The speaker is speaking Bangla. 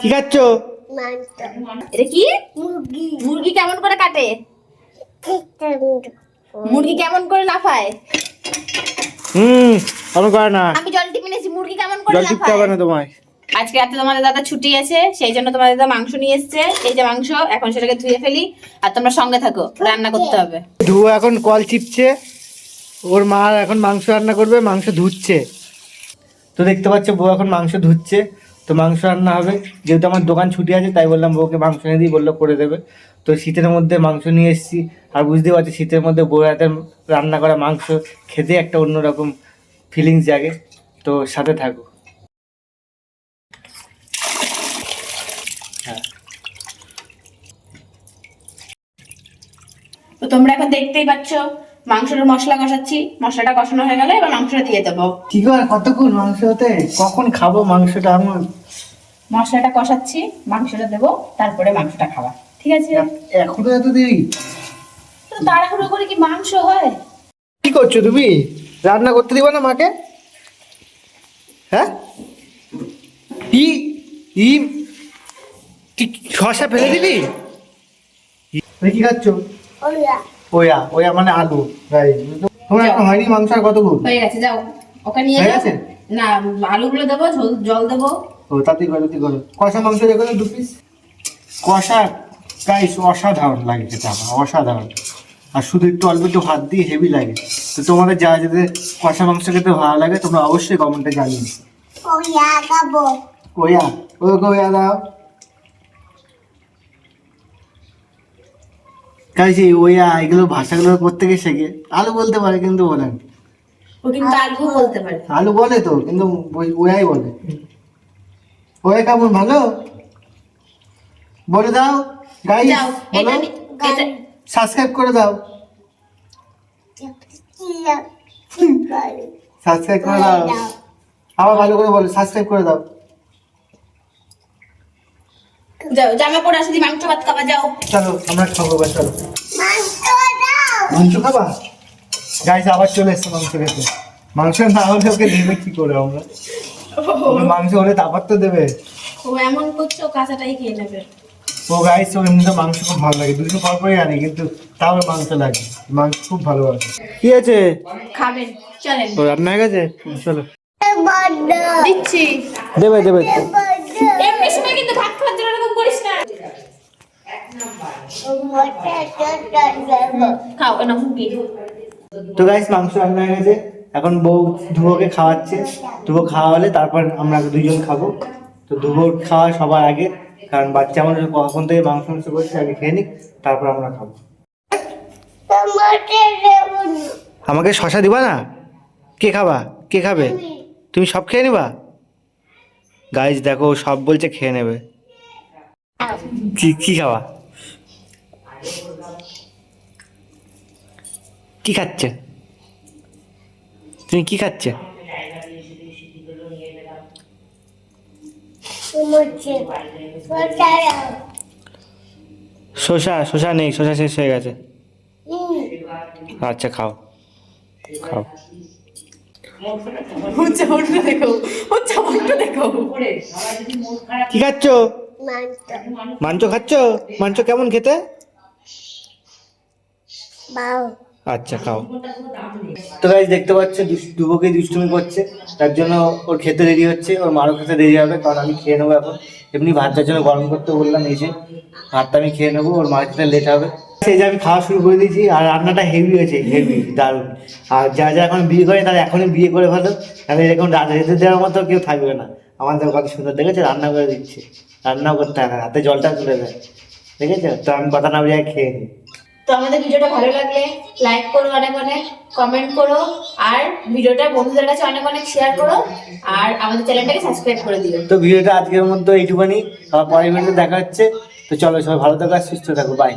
কি খাচ্ছ এটা কি? মুরগি কেমন করে কাটে? মুরগি কেমন করে লাফায় হুম আমি করে না। আমি জল টিপে নিয়েছি মুরগি কেমন করে জল টিপতে হবে না তোমায়। আজকে রাতে তোমাদের দাদা ছুটি আছে সেই জন্য তোমাদের দাদা মাংস নিয়ে এসেছে। এই যে মাংস এখন সেটাকে ধুয়ে ফেলি আর তোমরা সঙ্গে থাকো রান্না করতে হবে। ধুয়ো এখন কল চিপছে ওর মা এখন মাংস রান্না করবে মাংস ধুচ্ছে। তো দেখতে পাচ্ছ বউ এখন মাংস ধুচ্ছে। তো মাংস রান্না হবে। যেহেতু আমার দোকান ছুটি আছে, তাই বললাম বউকে মাংস এনে দিই, বলল করে দেবে। তো শীতের মধ্যে মাংস নিয়ে এসেছি। আর বুঝতে পারছি, শীতের মধ্যে বউয়ের হাতের রান্না করা মাংস খেতে একটা অন্যরকম ফিলিংস জাগে। তো সাথে থাকো। হ্যাঁ। তো তোমরা এখন দেখতেই পাচ্ছ মাংসের মশলা কষাচ্ছি মশলাটা কষানো হয়ে গেলে এবার মাংসটা দিয়ে দেবো। কি করে কতক্ষণ মাংস হতে কখন খাব মাংসটা আমার? মশলাটা কষাচ্ছি মাংসটা দেবো তারপরে মাংসটা খাওয়া। ঠিক আছে? এখনও এত দেরি? তো তাড়াহুড়ো করে কি মাংস হয়? কি করছ তুমি? রান্না করতে দিবা না মাকে? হ্যাঁ? ই ই শসা ফেলে দিবি? কি খাচ্ছ? ওয়া ওয়া মানে আলু রাইট তোমার এখন হয়নি মাংস আর কতক্ষণ হয়ে গেছে যাও। ওকে নিয়ে যাও? না আলুগুলো দেবো জল দেবো। ও তাতেই করো তাতেই করো। কষা মাংস দেখো দু পিস কষা গাইস অসাধারণ লাগে খেতে আমার অসাধারণ। আর শুধু একটু অল্প একটু ভাত দিয়ে হেভি লাগে। তো তোমাদের যা যাতে কষা মাংস খেতে ভালো লাগে তোমরা অবশ্যই কমেন্টে জানিয়ে ওয়া ও ওয়া দাও। এই ওয়া এগুলো ভাষাগুলো করতে গিয়ে শেখে। আলু বলতে পারে কিন্তু বলেন ও কিন্তু আলু বলতে পারে। আলু বলে তো কিন্তু ওয়াই বলে। ওয়া কেমন ভালো? বলে দাও গাইস বলো। সাবস্ক্রাইব করে দাও। সাবস্ক্রাইব করে দাও। আবার ভালো করে বলো সাবস্ক্রাইব করে দাও। যাও জামা পরে আসি মাংস ভাত খাবা যাও। চলো আমরা খাব চলো। মাংস খাবা? গাইস আবার চলে এসছে মাংস খেতে। মাংস না হলে ওকে দেবে কি করে আমরা? ওকে মাংস হলে তারপর তো দেবে। ও এমন করছ কাঁচাটাই খেয়ে নেবে। ও গাইস ওর এমনিতে মাংস খুব ভালো লাগে। দুদিন পর পরই আনি কিন্তু তাও মাংস লাগে। মাংস খুব ভালোবাসে। কি আছে? খাবেন চলেন। ও রান্না হয়ে গেছে চলো দিচ্ছি। দেবে দেবে। এমনি সময় কিন্তু ভাত খাওয়ার জন্য এরকম করিস না খাও না হুকি তো গাইস মাংস রান্না হয়ে গেছে। এখন বউ ধুবোকে খাওয়াচ্ছে। ধুবো খাওয়া হলে তারপর আমরা দুজন খাব। তো ধুবোর খাওয়া সবার আগে, কারণ বাচ্চা মানুষ কখন থেকে মাংস মাংস করছে, আগে খেয়ে নিক, তারপর আমরা খাব। আমাকে শশা দিবা না? কে খাবা? কে খাবে? তুমি সব খেয়ে নিবা? গাইজ দেখো, সব বলছে খেয়ে নেবে। কি খাওয়া কি খাচ্ছে? তুমি কি খাচ্ছে? শসা শসা নেই শসা শেষ হয়ে গেছে। আচ্ছা খাও। খাও। কি খাচ্ছ? মাংস খাচ্ছ? মাংস কেমন খেতে? আচ্ছা খাও। তো গাইজ দেখতে পাচ্ছ দুবকে দুষ্টুমি করছে। তার জন্য ওর খেতে দেরি হচ্ছে ওর মারও খেতে দেরি হবে কারণ আমি খেয়ে নেব এখন। এমনি ভাতটার জন্য গরম করতে বললাম এই যে ভাতটা আমি খেয়ে নেব ওর মার খেতে লেট হবে। সেই যে আমি খাওয়া শুরু করে দিয়েছি আর রান্নাটা হেভি হয়েছে হেভি দারুণ। আর যা যা এখন বিয়ে করে তারা এখনই বিয়ে করে ফেলো। তাহলে এরকম রাজা যেতে দেওয়ার মতো কেউ থাকবে না। আমাদের কত সুন্দর দেখেছে রান্না করে দিচ্ছে। রান্নাও করতে হয় না হাতে জলটা তুলে দেয়। দেখেছ? তো আমি কথা না বুঝে খেয়ে নিই। তো আমাদের ভিডিওটা ভালো লাগলে লাইক করো অনেক অনেক কমেন্ট করো, আর ভিডিওটা বন্ধুদের কাছে অনেক অনেক শেয়ার করো, আর আমাদের চ্যানেলটাকে সাবস্ক্রাইব করে দিও। তো ভিডিওটা আজকের মধ্যে এইটুকুনি আবার পরের ভিডিওতে দেখা হচ্ছে। তো চলো সবাই ভালো থাকো সুস্থ থাকো বাই